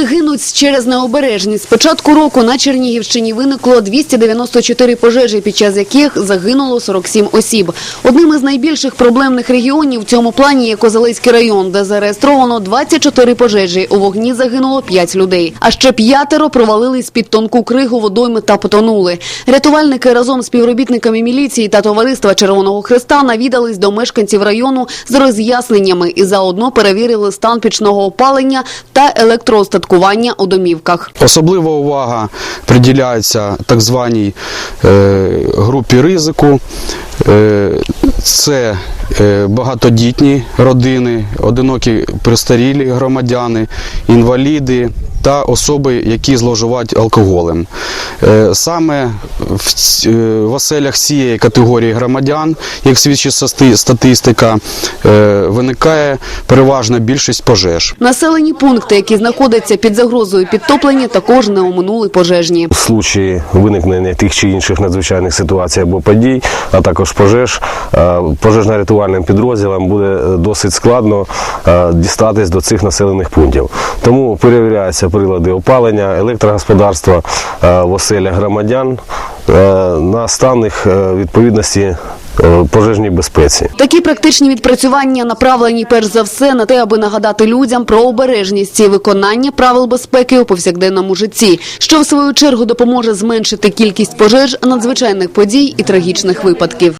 Люди гинуть через необережність. З початку року на Чернігівщині виникло 294 пожежі, під час яких загинуло 47 осіб. Одним із найбільших проблемних регіонів в цьому плані є Козелецький район, де зареєстровано 24 пожежі. У вогні загинуло 5 людей. А ще п'ятеро провалились під тонку кригу водойми та потонули. Рятувальники разом з співробітниками міліції та товариства Червоного Христа навідались до мешканців району з роз'ясненнями і заодно перевірили стан пічного опалення та електроостаткування у домівках. Особлива увага приділяється так званій е, групі ризику. Е, це е, багатодітні родини, одинокі престарілі громадяни, інваліди та особи, які зловживають алкоголем. Е, Саме в, е, в оселях цієї категорії громадян, як свідчить статистика, е, виникає переважна більшість пожеж. Населені пункти, які знаходяться під загрозою підтоплення, також не оминули пожежні. В случаї виникнення тих чи інших надзвичайних ситуацій або подій, а також пожеж, пожежно-рятувальним підрозділам буде досить складно дістатись до цих населених пунктів. Тому перевіряються прилади опалення, електрогосподарства е, в оселях громадян е, на стан їх е, відповідності пожежній безпеці. Такі практичні відпрацювання направлені перш за все на те, аби нагадати людям про обережність і виконання правил безпеки у повсякденному житті, що в свою чергу допоможе зменшити кількість пожеж, надзвичайних подій і трагічних випадків.